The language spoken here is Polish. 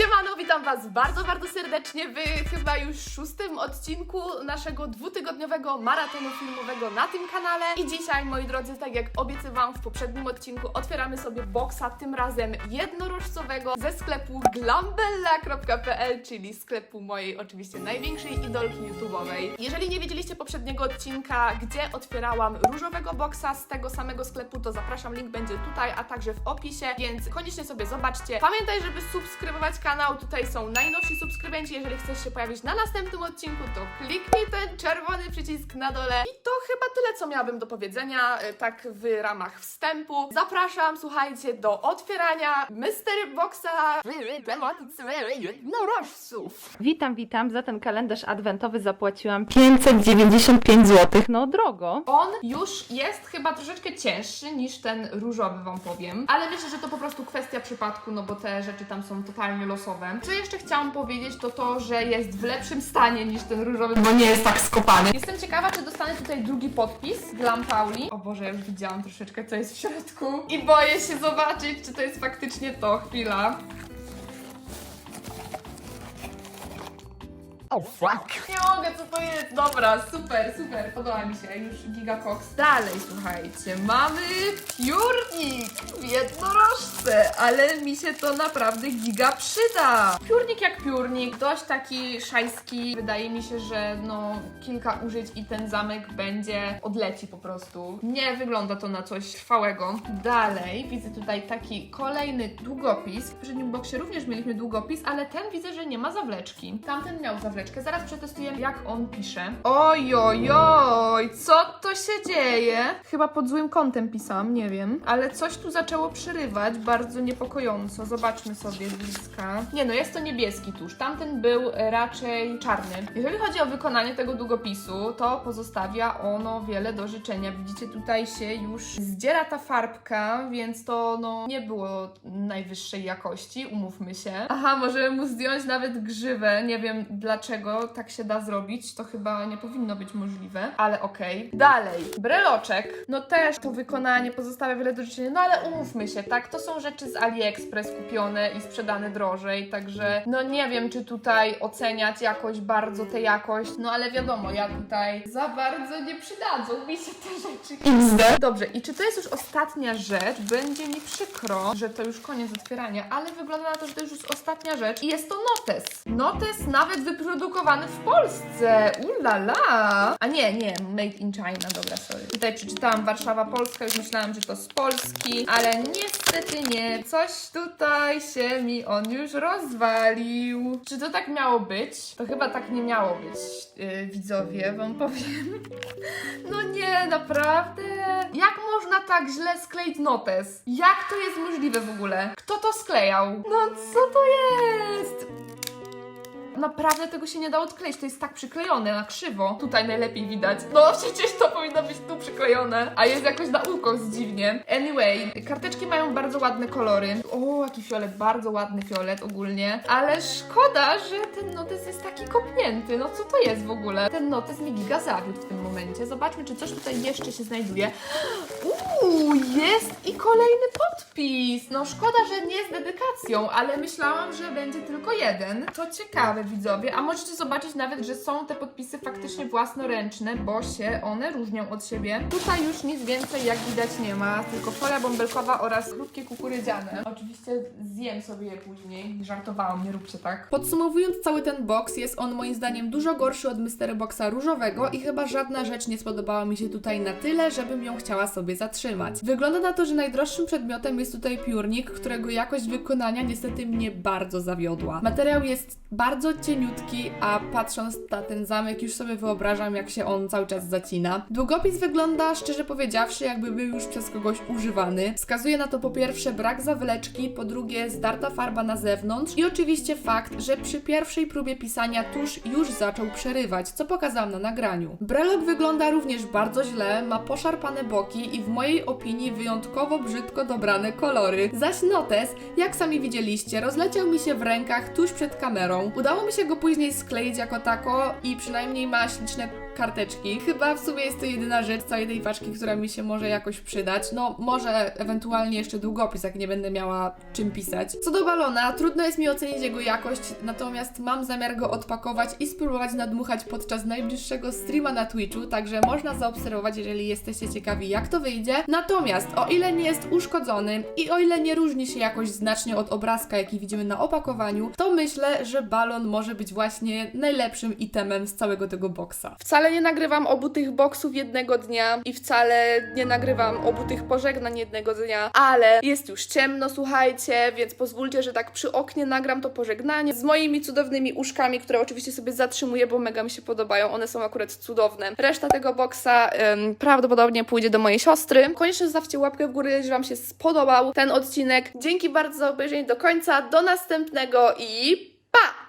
Siemano, witam Was bardzo, bardzo serdecznie w chyba już szóstym odcinku naszego dwutygodniowego maratonu filmowego na tym kanale. I dzisiaj, moi drodzy, tak jak obiecywałam w poprzednim odcinku, otwieramy sobie boxa, tym razem jednorożcowego ze sklepu glambella.pl, czyli sklepu mojej oczywiście największej idolki YouTube'owej. Jeżeli nie wiedzieliście poprzedniego odcinka, gdzie otwierałam różowego boxa z tego samego sklepu, to zapraszam, link będzie tutaj, a także w opisie, więc koniecznie sobie zobaczcie. Pamiętaj, żeby subskrybować kanał, tutaj są najnowsi subskrybenci, jeżeli chcesz się pojawić na następnym odcinku, to kliknij ten czerwony przycisk na dole. I to chyba tyle, co miałabym do powiedzenia, e, tak w ramach wstępu. Zapraszam, słuchajcie, do otwierania Mystery Boxa jednorożców. Witam, witam. Za ten kalendarz adwentowy zapłaciłam 595 zł. No drogo. On już jest chyba troszeczkę cięższy niż ten różowy, wam powiem. Ale myślę, że to po prostu kwestia przypadku, no bo te rzeczy tam są totalnie losowe. Co jeszcze chciałam powiedzieć, to to, że jest w lepszym stanie niż ten różowy, bo nie jest tak skopany. Jestem ciekawa, czy dostanę tutaj drugi podpis Glam Pauli. O Boże, ja już widziałam troszeczkę, co jest w środku. I boję się zobaczyć, czy to jest faktycznie to. Chwila. Oh fuck. Nie mogę, co to jest? Dobra, super, super, podoba mi się, już gigakoks. Dalej, słuchajcie, mamy piórnik w ale mi się to naprawdę giga przyda. Piórnik jak piórnik, dość taki szajski. Wydaje mi się, że no kilka użyć i ten zamek będzie odleci po prostu. Nie wygląda to na coś trwałego. Dalej, widzę tutaj taki kolejny długopis. W poprzednim boksie również mieliśmy długopis, ale ten widzę, że nie ma zawleczki. Tamten miał zawleczkę. Zaraz przetestujemy, jak on pisze. Oj, oj, oj, co to się dzieje? Chyba pod złym kątem pisałam, nie wiem. Ale coś tu zaczęło przerywać, bardzo niepokojąco. Zobaczmy sobie z bliska. Nie no, jest to niebieski tusz. Tamten był e, raczej czarny. Jeżeli chodzi o wykonanie tego długopisu, to pozostawia ono wiele do życzenia. Widzicie, tutaj się już zdziera ta farbka, więc to no nie było najwyższej jakości, umówmy się. Aha, możemy mu zdjąć nawet grzywę. Nie wiem dlaczego tak się da zrobić. To chyba nie powinno być możliwe, ale okej. Dalej, breloczek. No też to wykonanie pozostawia wiele do życzenia, no ale umówmy się, tak? To są rzeczy z AliExpress kupione i sprzedane drożej, także no nie wiem, czy tutaj oceniać jakoś bardzo tę jakość, no ale wiadomo, ja tutaj za bardzo nie przydadzą mi się te rzeczy. Dobrze, i czy to jest już ostatnia rzecz? Będzie mi przykro, że to już koniec otwierania, ale wygląda na to, że to już jest ostatnia rzecz i jest to notes. Notes nawet wyprodukowany w Polsce. Ulala. A nie, nie, made in China, dobra, sorry. Tutaj przeczytałam Warszawa, Polska, już myślałam, że to z Polski, ale niestety nie. Coś tutaj się mi on już rozwalił. Czy to tak miało być? To chyba tak nie miało być, yy, widzowie, wam powiem. No nie, naprawdę? Jak można tak źle skleić notes? Jak to jest możliwe w ogóle? Kto to sklejał? No co to jest? Naprawdę tego się nie da odkleić, to jest tak przyklejone na krzywo. Tutaj najlepiej widać. No przecież to powinno być tu przyklejone, a jest jakoś na ukos dziwnie. Anyway, karteczki mają bardzo ładne kolory. O, jaki fiolet, bardzo ładny fiolet ogólnie. Ale szkoda, że ten notes jest taki kopnięty. No co to jest w ogóle? Ten notes mi giga zawiódł w tym momencie. Zobaczmy, czy coś tutaj jeszcze się znajduje. Uuu, jest i kolejny podpis. No szkoda, że nie z dedykacją, ale myślałam, że będzie tylko jeden. To ciekawe, widzowie. A możecie zobaczyć nawet, że są te podpisy faktycznie własnoręczne, bo się one różnią od siebie. Tutaj już nic więcej, jak widać, nie ma, tylko folia bąbelkowa oraz krótkie kukurydziane. Oczywiście zjem sobie je później. Żartowałam, nie róbcie tak. Podsumowując cały ten box, jest on moim zdaniem dużo gorszy od Mystery Boxa różowego i chyba żadna rzecz nie spodobała mi się tutaj na tyle, żebym ją chciała sobie zatrzymać. Wygląda na to, że najdroższym przedmiotem jest tutaj piórnik, którego jakość wykonania niestety mnie bardzo zawiodła. Materiał jest bardzo cieniutki, a patrząc na ten zamek już sobie wyobrażam, jak się on cały czas zacina. Długopis wygląda, szczerze powiedziawszy, jakby był już przez kogoś używany. Wskazuje na to po pierwsze brak zawleczki, po drugie zdarta farba na zewnątrz i oczywiście fakt, że przy pierwszej próbie pisania tusz już zaczął przerywać, co pokazałam na nagraniu. Brelok wygląda również bardzo źle, ma poszarpane boki i w mojej opinii wyjątkowo brzydko dobrane kolory. Zaś notes, jak sami widzieliście, rozleciał mi się w rękach tuż przed kamerą. Udało mi się go później skleić jako tako i przynajmniej ma śliczne karteczki. Chyba w sumie jest to jedyna rzecz z całej tej paczki, która mi się może jakoś przydać. No, może ewentualnie jeszcze długopis, jak nie będę miała czym pisać. Co do balona, trudno jest mi ocenić jego jakość, natomiast mam zamiar go odpakować i spróbować nadmuchać podczas najbliższego streama na Twitchu, także można zaobserwować, jeżeli jesteście ciekawi, jak to wyjdzie. Natomiast o ile nie jest uszkodzony i o ile nie różni się jakoś znacznie od obrazka, jaki widzimy na opakowaniu, to myślę, że balon może być właśnie najlepszym itemem z całego tego boksa. Wcale nie nagrywam obu tych boksów jednego dnia i wcale nie nagrywam obu tych pożegnań jednego dnia, ale jest już ciemno, słuchajcie, więc pozwólcie, że tak przy oknie nagram to pożegnanie z moimi cudownymi uszkami, które oczywiście sobie zatrzymuję, bo mega mi się podobają. One są akurat cudowne. Reszta tego boksa em, prawdopodobnie pójdzie do mojej siostry. Koniecznie zostawcie łapkę w górę, jeżeli Wam się spodobał ten odcinek. Dzięki bardzo za obejrzenie do końca. Do następnego i pa!